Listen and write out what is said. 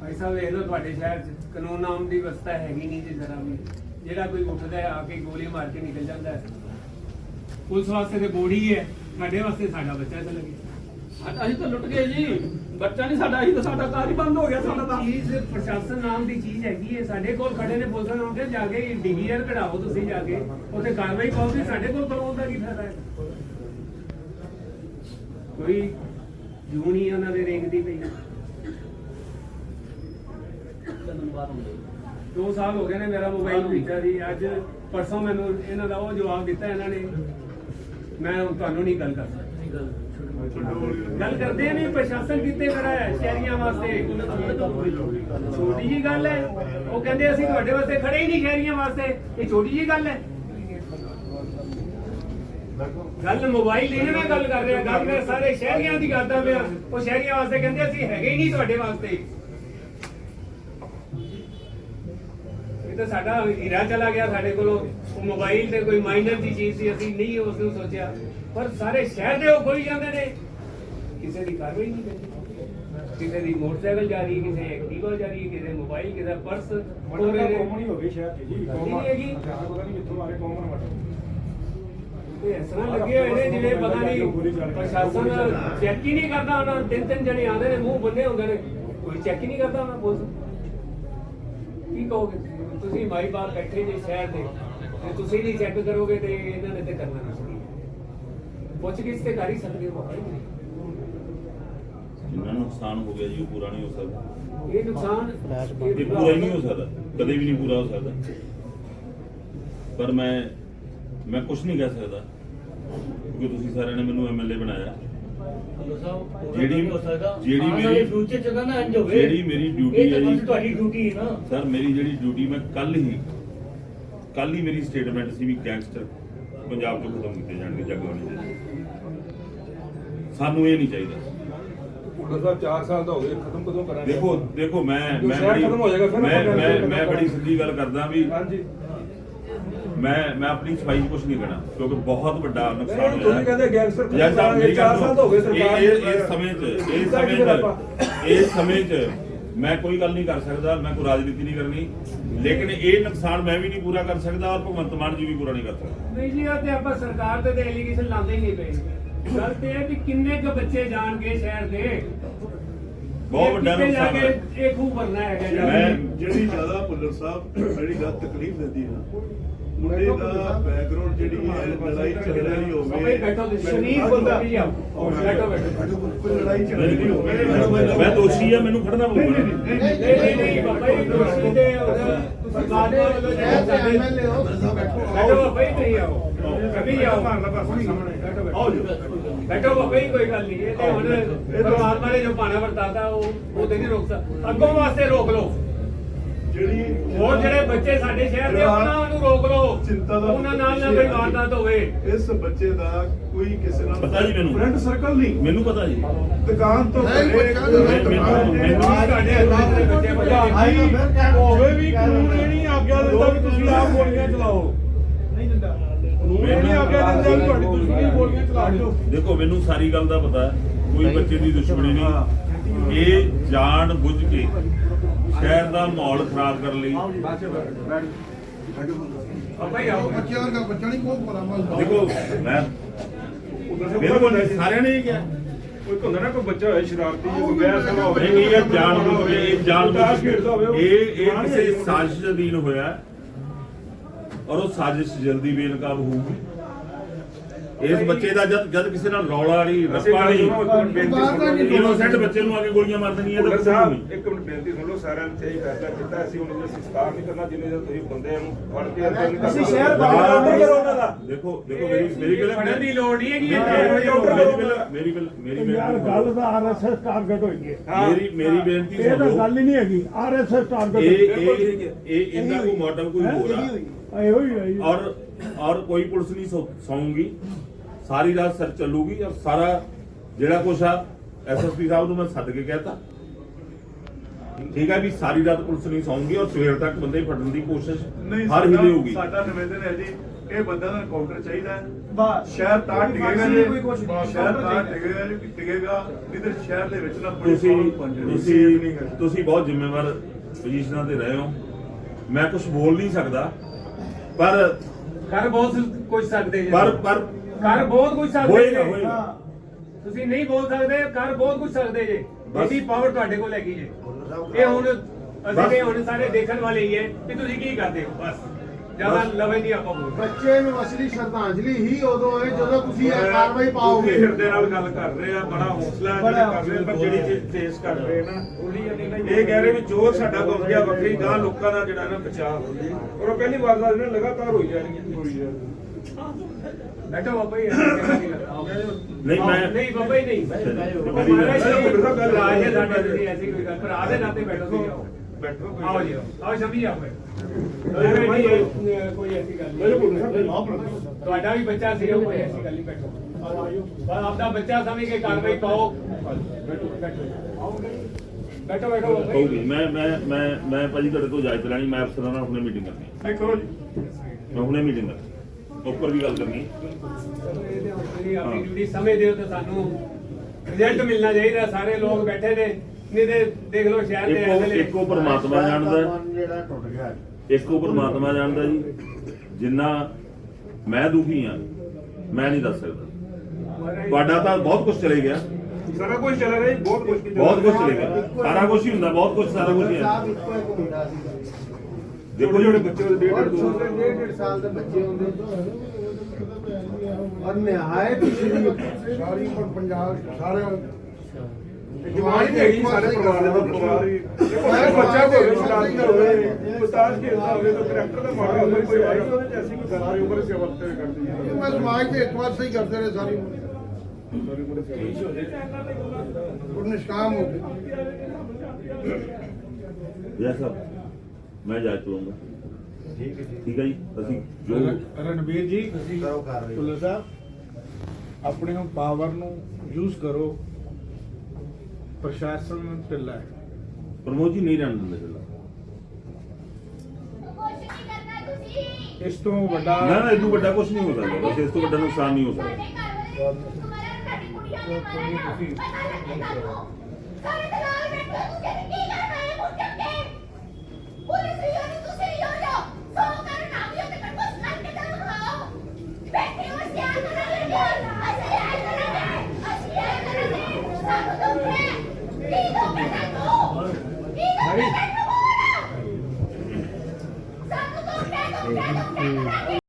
ਭਾਈ ਸਾਹਿਬ ਵੇਖ ਲਓ ਤੁਹਾਡੇ ਸ਼ਹਿਰ 'ਚ ਕਾਨੂੰਨ ਨਾਮ ਦੀ ਵਿਵਸਥਾ ਹੈਗੀ ਨਹੀਂ ਜੀ ਜ਼ਰਾ ਵੀ। ਜਿਹੜਾ ਕੋਈ ਉੱਠਦਾ ਹੈ ਆ ਕੇ ਗੋਲੀ ਮਾਰ ਕੇ ਨਿਕਲ ਜਾਂਦਾ ਹੈ। ਪੁਲਿਸ ਵਾਸਤੇ ਤੇ ਬੋੜੀ ਹੈ ਸਾਡੇ ਵਾਸਤੇ ਸਾਡਾ ਬੱਚਾ ਚਲਾ ਗਿਆ। ਅਸੀਂ ਤਾਂ ਲੁੱਟ ਗਏ ਜੀ। ਬੱਚਾ ਨਹੀਂ ਸਾਡਾ ਅਸੀਂ ਤਾਂ ਸਾਡਾ ਕਾਰ ਹੀ ਬੰਦ ਹੋ ਗਿਆ ਸਾਡਾ ਤਾਂ। ਚੀਜ਼ ਪ੍ਰਸ਼ਾਸਨ ਨਾਮ ਦੀ ਚੀਜ਼ ਹੈਗੀ ਹੈ। ਸਾਡੇ ਕੋਲ ਖੜੇ ਨੇ ਪੁਲਿਸ ਤੇ ਜਾ ਕੇ ਡੀਵੀਆਰ ਕਢਾਓ ਤੁਸੀਂ ਜਾ ਕੇ। ਉੱਥੇ ਕਾਰਵਾਈ ਪਾਓ ਵੀ ਸਾਡੇ ਕੋਲ ਕਰਵਾਉਣ ਦਾ ਕੀ ਫਾਇਦਾ ਹੈ। ਕੋਈ ਜੂਨ ਉਹਨਾਂ ਦੇ ਰੇਂਗਦੀ ਪਈ ਹੈ। ਦੋ ਸਾਲ ਹੋ ਗਏ ਨੇ ਮੇਰਾ ਮੋਬਾਈਲ ਭੇਜਿਆ ਜੀ। ਅੱਜ ਪਰਸੋਂ ਮੈਨੂੰ ਇਹਨਾਂ ਦਾ ਉਹ ਜਵਾਬ ਦਿੱਤਾ ਇਹਨਾਂ ਨੇ। ਮੈਂ ਹੁਣ ਤੁਹਾਨੂੰ ਨਹੀਂ ਗੱਲ ਕਰ ਸਕਦਾ ਗੱਲ ਕਰਦੇ ਨਹੀਂ ਪ੍ਰਸ਼ਾਸਨ ਖੜਾ ਹੈ ਸ਼ਹਿਰੀਆਂ ਵਾਸਤੇ? ਛੋਟੀ ਜੀ ਗੱਲ ਹੈ। ਉਹ ਕਹਿੰਦੇ ਅਸੀਂ ਤੁਹਾਡੇ ਵਾਸਤੇ ਖੜੇ ਹੀ ਨਹੀਂ ਸ਼ਹਿਰੀਆਂ ਵਾਸਤੇ। ਇਹ ਛੋਟੀ ਜੀ ਗੱਲ ਹੈ। ਗੱਲ ਮੋਬਾਈਲ ਨਹੀਂ ਨਾ ਗੱਲ ਕਰ ਰਿਹਾ। ਗੱਲ ਮੈਂ ਸਾਰੇ ਸ਼ਹਿਰੀਆਂ ਦੀ ਕਰਦਾ ਪਿਆ। ਉਹ ਸ਼ਹਿਰੀਆਂ ਵਾਸਤੇ ਕਹਿੰਦੇ ਅਸੀਂ ਹੈਗੇ ਹੀ ਨਹੀਂ ਤੁਹਾਡੇ ਵਾਸਤੇ। ਤਾਂ ਸਾਡਾ ਹੀਰਾ ਚਲਾ ਗਿਆ ਸਾਡੇ ਕੋਲੋਂ। ਉਹ ਮੋਬਾਈਲ ਤੇ ਕੋਈ ਮਾਈਨਰ ਦੀ ਚੀਜ਼ ਸੀ ਅਸੀਂ ਨਹੀਂ ਉਸ ਨੂੰ ਸੋਚਿਆ। ਪਰ ਸਾਰੇ ਸ਼ਹਿਰ ਦੇ ਉਹ ਕੋਈ ਜਾਂਦੇ ਨੇ। ਕਿਸੇ ਦੀ ਕਾਰਵਾਈ ਨਹੀਂ ਪੈਂਦੀ ਕਿਸੇ ਦੀ ਮੋਟਰਸਾਈਕਲ ਜਾ ਰਹੀ ਕਿਸੇ ਐਕਟਿਵਾ ਜਾ ਰਹੀ ਕਿਸੇ ਮੋਬਾਈਲ ਕਿਸੇ ਪਰਸ ਹੋ ਰਹੇ ਕਾਮਨ ਹੀ ਹੋ ਗਈ ਸ਼ਹਿਰ ਜੀ। ਨਹੀਂ ਹੈਗੀ। ਪਤਾ ਨਹੀਂ ਕਿੱਥੋਂ ਆ ਰਹੇ ਕਾਮਨ ਵਟ ਇਸ ਤਰ੍ਹਾਂ ਲੱਗੇ ਹੋਏ ਨੇ ਜਿਵੇਂ ਪਤਾ ਨਹੀਂ ਪ੍ਰਸ਼ਾਸਨ ਚੈੱਕ ਹੀ ਨਹੀਂ ਕਰਦਾ ਉਹਨਾਂ। ਤਿੰਨ ਤਿੰਨ ਜਣੇ ਆਉਂਦੇ ਨੇ ਮੂੰਹ ਬੰਨੇ ਹੁੰਦੇ ਨੇ। ਕੋਈ ਚੈੱਕ ਹੀ ਨਹੀਂ ਕਰਦਾ ਉਹਨਾਂ ਪੁਲਿਸ ਕੀ ਕਹੋਗੇ? ਤੁਸੀਂ? ਤੁਸੀਂ ਮਾਈ ਬਾਪ ਬੈਠੇ ਜੇ ਸ਼ਹਿਰ ਦੇ ਤੇ ਤੁਸੀਂ ਨਹੀਂ ਚੈੱਕ ਕਰੋਗੇ ਤੇ ਇਹਨਾਂ ਨੇ ਤੇ ਕਰਨਾ ਨਹੀਂ ਪੁੱਛ ਕਿਸ ਤੇ ਕਰ ਹੀ ਸਕਦੇ ਹੋ। ਜਿੰਨਾ ਨੁਕਸਾਨ ਹੋ ਗਿਆ ਜੀ ਉਹ ਪੂਰਾ ਨਹੀਂ ਹੋ ਸਕਦਾ। ਇਹ ਨੁਕਸਾਨ ਇਹ ਪੂਰਾ ਹੀ ਨਹੀਂ ਹੋ ਸਕਦਾ ਕਦੇ ਵੀ ਨਹੀਂ ਪੂਰਾ ਹੋ ਸਕਦਾ। ਪਰ ਮੈਂ ਮੈਂ ਕੁਝ ਨਹੀਂ ਕਹਿ ਸਕਦਾ ਕਿਉਂਕਿ ਤੁਸੀਂ ਸਾਰਿਆਂ ਨੇ ਮੈਨੂੰ ਐਮਐਲਏ ਬਣਾਇਆ। ਜਿਹੜੀ ਜਿਹੜੀ ਮੇਰੀ ਫਿਊਚਰ ਚ ਨਾ ਇੰਜ ਹੋਵੇ। ਜਿਹੜੀ ਮੇਰੀ ਤਾਂ ਹੈ ਜੀ। ਤੁਹਾਡੀ ਡਿਊਟੀ ਹੈ ਨਾ। ਸਰ ਮੇਰੀ ਜਿਹੜੀ ਡਿਊਟੀ ਮੈਂ ਕੱਲ ਹੀ ਕੱਲ ਹੀ ਮੇਰੀ ਸਟੇਟਮੈਂਟ ਸੀ ਵੀ ਗੈਂਗਸਟਰ ਪੰਜਾਬ ਤੋਂ ਖਤਮ ਕੀਤੇ ਜਾਣਗੇ ਜਗਵਾਣੀ ਦੇ। ਸਾਨੂੰ ਇਹ ਨਹੀਂ ਚਾਹੀਦਾ। ਸਾਹਿਬ 4 ਸਾਲ ਦਾ ਹੋ ਗਏ ਖਤਮ ਕਦੋਂ ਕਰਾਂਗੇ? ਦੇਖੋ ਦੇਖੋ ਮੈਂ ਮੈਂ ਖਤਮ ਹੋ ਜਾਏਗਾ ਫਿਰ ਮੈਂ ਮੈਂ। ਬੜੀ ਸਿੱਧੀ ਗੱਲ ਕਰਦਾ ਵੀ ਹਾਂਜੀ। ਮੈਂ ਮੈਂ ਆਪਣੀ ਸਫ਼ਾਈ ਕੁਝ ਨਹੀਂ ਕਹਿਣਾ ਕਿਉਂਕਿ ਬਹੁਤ ਵੱਡਾ ਨੁਕਸਾਨ ਨਹੀਂ, ਤੁਸੀਂ ਕਹਿੰਦੇ ਗੈਂਗਸਟਰ ਖਤਮ ਕਰਾਂਗੇ, ਮੇਰੀ ਗੱਲ ਚਾਰ ਸਾਲ ਹੋ ਗਏ। ਸਰਕਾਰ ਇਹ- ਇਸ ਸਮੇਂ 'ਚ ਇਸ ਕੀ ਸਮੇਂ? 'ਚ ਇਸ ਸਮੇਂ 'ਚ ਮੈਂ ਕੋਈ ਗੱਲ ਨਹੀਂ ਕਰ ਸਕਦਾ ਮੈਂ ਕੋਈ ਰਾਜਨੀਤੀ ਨਹੀਂ ਕਰਨੀ ਲੇਕਿਨ ਇਹ ਨੁਕਸਾਨ ਮੈਂ ਵੀ ਨਹੀਂ ਪੂਰਾ ਕਰ ਸਕਦਾ ਔਰ ਭਗਵੰਤ ਮਾਨ ਜੀ ਵੀ ਪੂਰਾ ਨਹੀਂ ਕਰ ਸਕਦਾ ਨਹੀਂ ਜੀ ਉਹ ਤੇ ਆਪਾਂ ਸਰਕਾਰ ਤੇ ਐਲੀਗੇਸ਼ਨ ਲਾਉਂਦੇ ਹੀ ਨਹੀਂ ਪਏ ਗੱਲ ਤੇ ਇਹ ਵੀ ਕਿੰਨੇ ਕੁ ਬੱਚੇ ਜਾਣਗੇ ਸ਼ਹਿਰ ਦੇ ਬਹੁਤ ਵੱਡਾ ਨੁਕਸਾਨ ਹੈ ਕੇ ਇਹ ਖੂਹ ਭਰਨਾ ਹੈਗਾ ਕੇ। ਜਿਹੜੀ ਜ਼ਿਆਦਾ ਭੁੱਲਰ ਸਾਹਿਬ ਜਿਹੜੀ ਗੱਲ ਤਕਲੀਫ ਦਿੰਦੀ ਹੈ ਨਾ ਮੁੰਡੇ ਦਾ ਬੈਕਗ੍ਰਾਉਂਡ ਜਿਹੜੀ ਹੈ ਲੜਾਈ ਝਗੜੇ ਵਾਲੀ ਹੋਵੇ ਬੈਠੋ ਤੁਸੀਂ ਸ਼ਰੀਫ ਬੰਦਾ ਵੀ ਆਓ ਬੈਠੋ ਬੈਠੋ। ਕੋਈ ਲੜਾਈ ਝਗੜੇ ਨਹੀਂ, ਵਾਲੀ ਹੋਵੇ ਮੈਂ ਦੋਸ਼ੀ ਆ ਮੈਨੂੰ ਖੜਨਾ ਪਊਗਾ। ਨਹੀਂ ਨਹੀਂ ਨਹੀਂ ਬਾਬਾ ਜੀ ਦੋਸ਼ੀ ਦੇ ਤੁਸੀਂ ਸਾਡੇ ਵੱਲੋਂ ਜਿਹੜੇ ਐਮਐਲਏ ਹੋ ਬੈਠੋ। ਬਾਬਾ ਜੀ ਤੁਸੀਂ ਆਓ। ਕभी ਆਓ ਸਾਹਮਣੇ। ਬੈਠੋ ਬੈਠੋ। ਆਓ ਜੀ। ਬੈਠੋ ਬਾਬਾ ਜੀ ਕੋਈ ਗੱਲ ਨਹੀਂ। ਇਹ ਤੇ ਹੁਣ ਪਰਮਾਤਮਾ ਨੇ ਜੋ ਪਾਣਾ ਵਰਤਾਤਾ ਉਹ ਉਹ ਤੇ ਨਹੀਂ ਰੋਕ ਸਕਦਾ ਅੱਗੋਂ ਵਾਸਤੇ ਰੋਕ ਲਓ। ਜਿਹੜੀ ਹੋਰ ਜਿਹੜੇ ਬੱਚੇ ਸਾਡੇ ਸ਼ਹਿਰ ਦੇ ਉਹਨਾਂ ਨੂੰ ਰੋਕ ਲਓ। ਚਿੰਤਾ ਦਾ ਉਹਨਾਂ ਨਾਲ ਨਾ ਕੋਈ ਵਾਰਦਾਤ ਹੋਵੇ। ਇਸ ਬੱਚੇ ਦਾ ਕੋਈ ਕਿਸੇ ਨਾਲ ਪਤਾ ਜੀ ਮੈਨੂੰ। ਫਰੈਂਡ ਸਰਕਲ ਨਹੀਂ। ਮੈਨੂੰ ਪਤਾ ਜੀ। ਦੁਕਾਨ ਤੋਂ ਨਹੀਂ, ਘਰੇ, ਬੱਚਾ ਤਾਂ ਘਰੇ ਮੈਨੂੰ- ਦੁਕਾਨ ਤੇ, ਮੈਨੂੰ- ਬਾਹਰ ਤੁਹਾਡੇ ਹੱਥਾਂ ਦੇ ਬੱਚੇ ਬੱਚੇ ਹੋਵੇ ਵੀ ਕਾਨੂੰਨ ਇਹ ਨਹੀਂ ਆਗਿਆ ਦਿੰਦਾ ਵੀ ਤੁਸੀਂ ਆਪ ਗੋਲੀਆਂ ਚਲਾਓ। ਨਹੀਂ ਦਿੰਦਾ। ਕਾਨੂੰਨ ਇਹ ਨਹੀਂ ਆਗਿਆ ਦਿੰਦਾ ਵੀ ਤੁਹਾਡੀ ਦੁਸ਼ਮਣੀ ਗੋਲੀਆਂ ਚਲਾ ਦਿਓ। ਦੇਖੋ ਮੈਨੂੰ ਸਾਰੀ ਗੱਲ ਦਾ ਪਤਾ ਹੈ। ਕੋਈ ਬੱਚੇ ਦੀ ਦੁਸ਼ਮਣੀ ਨਹੀਂ। ਇਹ ਜਾਣ ਬੁੱਝ ਕੇ ਸ਼ਹਿਰ ਦਾ ਮਾਹੌਲ ਖਰਾਬ ਕਰਨ ਲਈ। ਬੱਚਿਆਂ ਵਰਗਾ ਬੱਚਾ ਨਹੀਂ ਕੋਈ ਬੜਾ ਮਲ ਦੇਖੋ, ਮੈਂ ਬਿਲਕੁਲ ਸਾਰਿਆਂ ਨੇ ਇਹ ਕਿਹਾ। ਕੋਈ ਹੁੰਦਾ ਨਾ ਕੋਈ ਬੱਚਾ ਹੋਵੇ ਸ਼ਰਾਰਤੀ ਜਾਂ ਕੋਈ ਗੈਰ ਸਭਾ ਹੋਵੇ ਨਹੀਂ ਇਹ ਜਾਣ ਬੁੱਝ ਕੇ ਇਹ ਜਾਣ ਬੁੱਝ ਕੇ ਇਹ ਇਹ ਕਿਸੇ ਸਾਜ਼ਿਸ਼ ਅਧੀਨ ਹੋਇਆ ਔਰ ਉਹ ਸਾਜ਼ਿਸ਼ ਜਲਦੀ ਬੇਨਕਾਬ ਹੋਊਗੀ। ਇਸ ਬੱਚੇ ਦਾ ਜਦ ਜਦ ਕਿਸੇ ਨਾਲ ਰੌਲਾ ਨਹੀਂ ਰੱਪਾ ਨਹੀਂ ਇਨੋਸੈਂਟ ਬੱਚੇ ਨੂੰ ਆ ਕੇ ਗੋਲੀਆਂ ਮਾਰ ਦੇਣੀਆਂ ਤਾਂ ਸਾਹਿਬ ਇੱਕ ਮਿੰਟ ਬੇਨਤੀ ਸੁਣ ਲਓ ਸਾਰਿਆਂ ਨੇ ਸਹੀ ਫੈਸਲਾ ਕੀਤਾ ਅਸੀਂ ਉਹਨਾਂ ਦਾ ਸੰਸਕਾਰ ਨਹੀਂ ਕਰਨਾ ਜਿੰਨੇ ਜਦ ਤੁਸੀਂ ਬੰਦੇ ਨੂੰ ਫੜ ਕੇ ਅੰਦਰ ਨਹੀਂ ਅਸੀਂ। ਸ਼ਹਿਰ ਬਾਹਰ ਨਹੀਂ ਕਰੋ ਉਹਨਾਂ ਦਾ। ਦੇਖੋ ਦੇਖੋ ਮੇਰੀ ਮੇਰੀ ਗੱਲ ਫੜਨ ਦੀ ਲੋੜ ਨਹੀਂ ਹੈਗੀ ਮੇਰੀ ਗੱਲ ਮੇਰੀ ਗੱਲ ਮੇਰੀ ਗੱਲ ਤਾਂ ਆਰਐਸਐਸ ਟਾਰਗੇਟ ਹੋਈ ਹੈ। ਹਾਂ। ਮੇਰੀ ਮੇਰੀ ਬੇਨਤੀ ਇਹ ਸੁਣ ਤਾਂ ਲਓ ਗੱਲ ਹੀ ਨਹੀਂ ਹੈਗੀ ਆਰਐਸਐਸ ਟਾਰਗੇਟ ਇਹ ਇਹ। ਇਹ ਇਹਦਾ ਕੋਈ ਮਾਡਲ ਕੋਈ ਹੋਰ ਆ। ਇਹੋ ਹੀ। ਔਰ ਔਰ ਕੋਈ ਪੁਲਿਸ ਨਹੀਂ ਸੌਂਗੀ। ਸਾਰੀ ਰਾਤ ਸਰ ਚੱਲੂਗੀ ਔਰ ਸਾਰਾ ਜਿਹੜਾ ਕੁਛ ਆ ਐਸਐਸਪੀ ਸਾਹਿਬ ਨੂੰ ਮੈਂ ਸੱਦ ਕੇ ਕਹਿਤਾ। ਠੀਕ ਹੈ ਵੀ ਸਾਰੀ ਰਾਤ ਪੁਲਿਸ ਨਹੀਂ ਸੌਂਗੀ ਔਰ ਸਵੇਰ ਤੱਕ ਬੰਦੇ ਫੜਨ ਦੀ ਕੋਸ਼ਿਸ਼ ਨਹੀਂ ਹਰ ਹਿਲੇ ਹੋਊਗੀ। ਸਾਡਾ ਨਿਵੇਦਨ ਹੈ ਜੀ। ਇਹ ਬੰਦਾ ਦਾ ਕਾਊਂਟਰ ਚਾਹੀਦਾ ਹੈ। ਸ਼ਹਿਰ ਤਾਂ ਟਿਕੇਗਾ ਜੇ। ਕੋਈ ਕੁਛ ਨਹੀਂ। ਸ਼ਹਿਰ ਤਾਂ ਟਿਕੇਗਾ ਜੇ ਟਿਕੇਗਾ ਤੇ ਸ਼ਹਿਰ ਦੇ ਵਿੱਚ ਨਾ ਬੜੀ ਤੁਸੀਂ। ਤੁਸੀਂ। ਤੁਸੀਂ ਬਹੁਤ ਜ਼ਿੰਮੇਵਾਰ ਪੋਜੀਸ਼ਨਾਂ ਤੇ ਰਹੇ ਹੋ। ਮੈਂ ਕੁਝ ਬੋਲ ਨਹੀਂ ਸਕਦਾ। ਪਰ ਕਰ ਬਹੁਤ ਕੁਝ ਸਕਦੇ ਜੀ। ਪਰ ਪਰ ਕਰ ਬਹੁਤ ਕੁਝ ਸਕਦੇ ਹੋਏਗਾ ਜੀ। ਹੋਏਗਾ। ਤੁਸੀਂ ਨਹੀਂ ਬੋਲ ਸਕਦੇ ਕਰ ਬਹੁਤ ਕੁਝ ਸਕਦੇ ਜੇ। ਬਸ। ਇਹਦੀ ਪਾਵਰ ਤੁਹਾਡੇ ਕੋਲ ਹੈਗੀ ਜੇ। ਇਹ ਹੁਣ ਅਸੀਂ ਬਸ। ਤੇ ਹੁਣ ਸਾਰੇ ਦੇਖਣ ਵਾਲੇ ਹੀ ਹੈ ਕਿ ਤੁਸੀਂ ਕੀ ਕਰਦੇ ਹੋ ਬਸ। ਜ਼ਿਆਦਾ ਬਸ। ਲਵੇ ਨਹੀਂ ਆਪਾਂ ਬੋਲ ਬੱਚੇ ਨੂੰ ਅਸਲੀ ਸ਼ਰਧਾਂਜਲੀ ਹੀ ਉਦੋਂ ਹੈ ਜਦੋਂ ਤੁਸੀਂ ਇਹ ਕਾਰਵਾਈ ਪਾਓਗੇ। ਹਿਰਦੇ ਨਾਲ ਗੱਲ ਕਰ ਰਹੇ ਆ ਬੜਾ ਹੌਸਲਾ ਹੈ ਜਿਹੜਾ ਕਰ ਰਹੇ ਆ, ਪਰ ਜਿਹੜੀ ਚੀਜ਼ ਫੇਸ ਕਰ ਰਹੇ ਨਾ ਇਹ ਕਹਿ ਰਹੇ ਵੀ ਜੋ ਸਾਡਾ ਗੁੰਮ ਗਿਆ ਵੱਖਰੀ ਗਾਂ ਲੋਕਾਂ ਦਾ ਜਿਹੜਾ ਨਾ ਬਚਾਅ। ਹੋ ਜੇ ਔਰ ਉਹ ਪਹਿਲੀ ਵਾਰ ਦਾ ਇਹਨਾਂ ਲਗਾਤਾਰ ਹੋਈ ਜਾਣਗੀਆਂ ਬੈਠੋ ਬਾਬਾ ਜੀ ਐਸੀ ਗੱਲ ਨਹੀਂ ਕਰਦਾ ਨਹੀਂ ਮੈਂ ਨਹੀਂ ਬਾਬਾ ਜੀ ਨਹੀਂ। ਮੇਰੀ ਮਹਾਰਾਜ ਗੱਲ- ਜੀ ਭਰਾ ਜੀ ਸਾਡੇ ਤੁਸੀਂ ਐਸੀ ਕੋਈ ਗੱਲ ਭਰਾ ਦੇ ਨਾਤੇ ਬੈਠੋ ਤੁਸੀਂ ਆਓ। ਬੈਠੋ ਆਓ ਜੀ ਆਓ। ਆਓ ਸ਼ਮੀ ਆਓ ਐਵੇਂ ਨਹੀਂ, ਅਹ, ਕੋਈ ਐਸੀ ਗੱਲ ਨਹੀਂ। ਤੁਹਾਡਾ ਵੀ ਬੱਚਾ ਸੀ ਕੋਈ ਐਸੀ ਗੱਲ ਨਹੀਂ ਬੈਠੋ। ਬਸ ਆਪਦਾ ਬੱਚਾ ਸਮਝ ਕੇ ਕਾਰਵਾਈ ਪਾਓ। ਬੈਠੋ ਬੈਠੋ। ਬੈਠੋ ਬੈਠੋ ਬਾਬਾ ਜੀ। ਕਹੂਗੀ ਮੈਂ ਮੈਂ ਮੈਂ ਮੈਂ ਭਾਜੀ ਤੁਹਾਡੇ ਤੋਂ ਇਜਾਜ਼ਤ ਲੈਣੀ ਮੈਂ ਅਫਸਰਾਂ ਨਾਲ ਹੁਣੇ ਮੀਟਿੰਗ ਕਰਨੀ। ਹੈ। ਕਰੋ ਜੀ। ਮੈਂ ਹੁਣੇ ਮੀਟਿੰਗ ਕਰਨੀ। ਉੱਪਰ ਵੀ ਗੱਲ ਕਰਨੀ। ਹੈ। ਚਲੋ ਇਹਦੇ ਹੁਣ ਤੁਸੀਂ ਆਪਣੀ ਡਿਊਟੀ ਸਮਝਦੇ ਹੋ ਤਾਂ ਸਾਨੂੰ ਰਿਜ਼ਲਟ ਮਿਲਣਾ ਚਾਹੀਦਾ ਸਾਰੇ ਲੋਕ ਬੈਠੇ ਨੇ। ਨਹੀਂ ਤੇ ਦੇਖ ਲਓ ਸ਼ਹਿਰ ਦੇ ਇੱਕੋ ਐਮਐਲਏ। ਇੱਕੋ ਪਰਮਾਤਮਾ ਜਾਣਦਾ। ਹੈ। ਮਨ ਜਿਹੜਾ ਟੁੱਟ ਗਿਆ ਇੱਕੋ ਪਰਮਾਤਮਾ ਜਾਣਦਾ ਜੀ। ਜਿੰਨਾ ਮੈਂ ਦੁਖੀ ਆ ਮੈਂ ਨਹੀਂ ਦੱਸ ਸਕਦਾ। ਤੁਹਾਡਾ ਤਾਂ ਬਹੁਤ ਕੁਝ ਚਲੇ ਗਿਆ। ਸਾਰਾ ਕੁਝ ਚੱਲ ਰਿਹਾ ਜੀ ਬਹੁਤ ਕੁਝ ਬਹੁਤ ਕੁਝ ਚਲੇ ਗਿਆ। ਸਾਰਾ ਕੁਝ ਹੀ ਹੁੰਦਾ ਬਹੁਤ ਕੁਝ ਸਾਰਾ ਕੁਝ ਹੀ ਹੈ। ਸਾਹਿਬ ਇੱਕੋ ਇੱਕ ਮੁੰਡਾ ਸੀ ਦੇਖੋ ਜਿਹੜੇ ਬੱਚੇ ਉਹਦੇ ਡੇਢ ਡੇਢ ਦੋ ਛੋਟੇ ਡੇਢ ਡੇਢ ਸਾਲ ਦੇ ਬੱਚੇ ਹੁੰਦੇ। ਔਰ ਨਿਹਾਇਤ ਹੀ ਸ਼ਰੀਫ ਸਾਰੀ ਉਮਰ ਪੰਜਾਬ ਸਾਰੇ ਜਵਾਨ ਹੀ ਹੈਗੀ ਸਾਰੇ ਪਰਿਵਾਰ ਦੇ ਪਰਿਵਾਰ। ਦੇਖੋ ਬੱਚਾ ਹੋਵੇ ਸ਼ਰਾਰਤੀ ਹੋਵੇ ਉਸਤਾਦ ਖੇਡਦਾ ਹੋਵੇ ਤਾਂ ਕਰੈਕਟਰ ਦਾ ਮਾੜਾ ਹੋਵੇ ਕੋਈ ਆਈ ਉਹਦੇ ਚ ਐਸੀ ਕੋਈ ਗੱਲ ਨਹੀਂ ਉਮਰ ਸੇਵਾ ਤੇ ਕਰਦੀ ਹੈ। ਮੈਂ ਸਮਾਜ ਤੇ ਇੱਕ ਵਾਰ ਸਹੀ ਕਰਦੇ ਰਹੇ ਸਾਰੀ ਉਮਰ। ਸਾਰੀ ਉਮਰ ਸੇਵਾ। ਉਹ ਨਿਸ਼ਕਾਮ ਹੋ ਗਏ। ਜੈ ਸਾਹਿਬ ਮੈਂ ਜਾ ਚੁਲਾਂਗਾ ਠੀਕ ਹੈ ਠੀਕ ਹੈ ਜੀ? ਅਸੀਂ ਜੋ ਰਣਵੀਰ ਜੀ ਕਰੋ ਕਰ ਰਹੇ ਭੁੱਲਰ ਸਾਹਿਬ ਆਪਣੇ ਪਾਵਰ ਨੂੰ ਯੂਜ਼ ਕਰੋ। ਪ੍ਰਸ਼ਾਸਨ ਢਿੱਲਾ ਹੈ। ਪ੍ਰਮੋਦ ਜੀ ਨਹੀਂ ਰਹਿਣ ਦਿੰਦੇ ਤੁਸੀਂ ਇਸ ਤੋਂ ਵੱਡਾ ਨਾ ਨਾ ਇਦੋਂ ਵੱਡਾ ਕੁਝ ਨਹੀਂ ਹੋ ਸਕਦਾ। ਬਸ ਇਸ ਤੋਂ ਵੱਡਾ ਨੁਕਸਾਨ ਨਹੀਂ ਹੋ ਸਾਡੇ ਸਕਦਾ ਘਰ ਵਾਲੇ